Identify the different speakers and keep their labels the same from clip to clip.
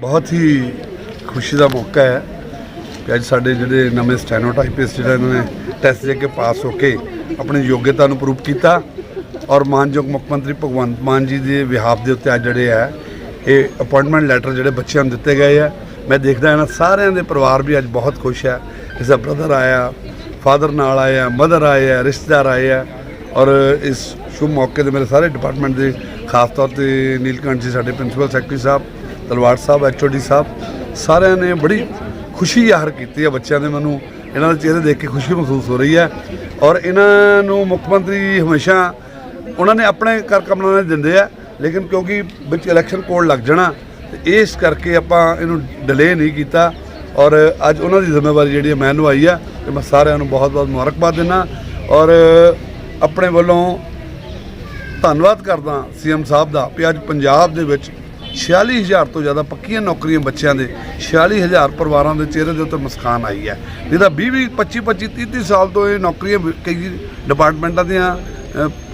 Speaker 1: ਬਹੁਤ ਹੀ ਖੁਸ਼ੀ ਦਾ ਮੌਕਾ ਹੈ ਕਿ ਅੱਜ ਸਾਡੇ ਜਿਹੜੇ ਨਵੇਂ ਸਟੈਨੋਟਾਈਪਿਸਟ ਜਿਹੜਾ ਇਹਨਾਂ ਨੇ ਟੈਸਟ ਦੇ ਕੇ ਪਾਸ ਹੋ ਕੇ ਆਪਣੀ ਯੋਗਤਾ ਨੂੰ ਪ੍ਰੂਵ ਕੀਤਾ ਔਰ ਮਾਨਯੋਗ ਮੁੱਖ ਮੰਤਰੀ ਭਗਵੰਤ ਮਾਨ ਜੀ ਦੇ ਵਿਹਾਪ ਦੇ ਉੱਤੇ ਅੱਜ ਜਿਹੜੇ ਹੈ, ਇਹ ਅਪਾਇੰਟਮੈਂਟ ਲੈਟਰ ਜਿਹੜੇ ਬੱਚਿਆਂ ਨੂੰ ਦਿੱਤੇ ਗਏ ਆ। ਮੈਂ ਦੇਖਦਾ ਇਹਨਾਂ ਸਾਰਿਆਂ ਦੇ ਪਰਿਵਾਰ ਵੀ ਅੱਜ ਬਹੁਤ ਖੁਸ਼ ਹੈ ਇਸ ਦਾ ਬ੍ਰਦਰ ਆਇਆ ਫਾਦਰ ਨਾਲ ਆਇਆ ਮਦਰ ਆਏ ਆ ਰਿਸ਼ਤੇਦਾਰ ਆਏ ਆ ਔਰ ਇਸ ਸ਼ੁਭ ਮੌਕੇ ਤੇ ਮੇਰੇ ਸਾਰੇ ਡਿਪਾਰਟਮੈਂਟ ਦੇ ਖਾਸ ਤੌਰ ਤੇ ਨੀਲਕੰਠ ਜੀ, ਸਾਡੇ ਪ੍ਰਿੰਸੀਪਲ ਸੈਕਟਰੀ ਸਾਹਿਬ ਤਲਵਾੜ ਸਾਹਿਬ ਐਚਓਡੀ ਸਾਹਿਬ, ਸਾਰਿਆਂ ਨੇ ਬੜੀ ਖੁਸ਼ੀ ਜ਼ਾਹਰ ਕੀਤੀ ਹੈ ਬੱਚਿਆਂ ਦੇ ਮੈਨੂੰ। ਇਹਨਾਂ ਦੇ ਚਿਹਰੇ ਦੇਖ ਕੇ ਖੁਸ਼ੀ ਮਹਿਸੂਸ ਹੋ ਰਹੀ ਹੈ। ਔਰ ਇਹਨਾਂ ਨੂੰ ਮੁੱਖ ਮੰਤਰੀ ਹਮੇਸ਼ਾ ਉਹਨਾਂ ਨੇ ਆਪਣੇ ਕਰ ਕਮਲਾਂ ਨਾਲ ਦਿੰਦੇ ਆ, ਲੇਕਿਨ ਕਿਉਂਕਿ ਵਿੱਚ ਇਲੈਕਸ਼ਨ ਕੋਡ ਲੱਗ ਜਾਣਾ, ਤੇ ਇਸ ਕਰਕੇ ਆਪਾਂ ਇਹਨੂੰ ਡਿਲੇ ਨਹੀਂ ਕੀਤਾ। ਔਰ ਅੱਜ ਉਹਨਾਂ ਦੀ ਜ਼ਿੰਮੇਵਾਰੀ ਜਿਹੜੀ ਹੈ ਮੈਨੂੰ ਆਈ ਆ, ਤੇ ਮੈਂ ਸਾਰਿਆਂ ਨੂੰ ਬਹੁਤ-ਬਹੁਤ ਮੁਬਾਰਕਬਾਦ ਦਿੰਦਾ। ਔਰ ਆਪਣੇ ਵੱਲੋਂ ਧੰਨਵਾਦ ਕਰਦਾ ਸੀਐਮ ਸਾਹਿਬ ਦਾ ਵੀ ਅੱਜ ਪੰਜਾਬ ਦੇ ਵਿੱਚ 46000 ਤੋਂ ਜ਼ਿਆਦਾ ਪੱਕੀਆਂ ਨੌਕਰੀਆਂ ਬੱਚਿਆਂ ਦੇ 46000 ਪਰਿਵਾਰਾਂ ਦੇ ਚਿਹਰੇ ਦੇ ਉੱਤੇ ਮੁਸਕਾਨ ਆਈ ਹੈ। ਤਾਂ 20 20 25 25 30 30 ਸਾਲ ਤੋਂ ਇਹ ਨੌਕਰੀਆਂ ਕਈ ਡਿਪਾਰਟਮੈਂਟਾਂ ਦੀਆਂ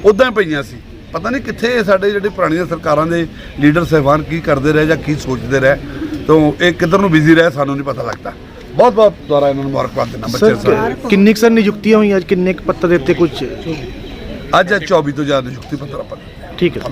Speaker 1: ਉਦਾਂ ਹੀ ਪਈਆਂ ਸੀ। ਪਤਾ ਨਹੀਂ ਕਿੱਥੇ ਸਾਡੇ ਜਿਹੜੇ ਪੁਰਾਣੀਆਂ ਸਰਕਾਰਾਂ ਦੇ ਲੀਡਰ ਸਹਿਬਾਨ ਕੀ ਕਰਦੇ ਰਹੇ ਜਾਂ ਕੀ ਸੋਚਦੇ ਰਹੇ ਤੋਂ ਇਹ ਕਿੱਧਰ ਨੂੰ ਬਿਜ਼ੀ ਰਹੇ ਸਾਨੂੰ ਨਹੀਂ ਪਤਾ ਲੱਗਦਾ। ਬਹੁਤ ਬਹੁਤ ਦੁਆਰਾ ਇਹਨਾਂ ਨੂੰ ਮੁਬਾਰਕਬਾਦ ਦਿੰਦਾ ਬੱਚੇ ਸਾਰੇ
Speaker 2: ਕਿੰਨੇ ਸਰ ਨਿਯੁਕਤੀਆਂ ਹੋਈਆਂ? ਅੱਜ ਕਿੰਨੇ ਕੁ ਪੱਤਰ ਦਿੱਤੇ ਕੁਝ?
Speaker 1: ਅੱਜ ਅੱਜ 24 ਤੋਂ ਜ਼ਿਆਦਾ ਨਿਯੁਕਤੀ ਪੱਤਰ ਆਪਾਂ।
Speaker 2: ਠੀਕ ਹੈ।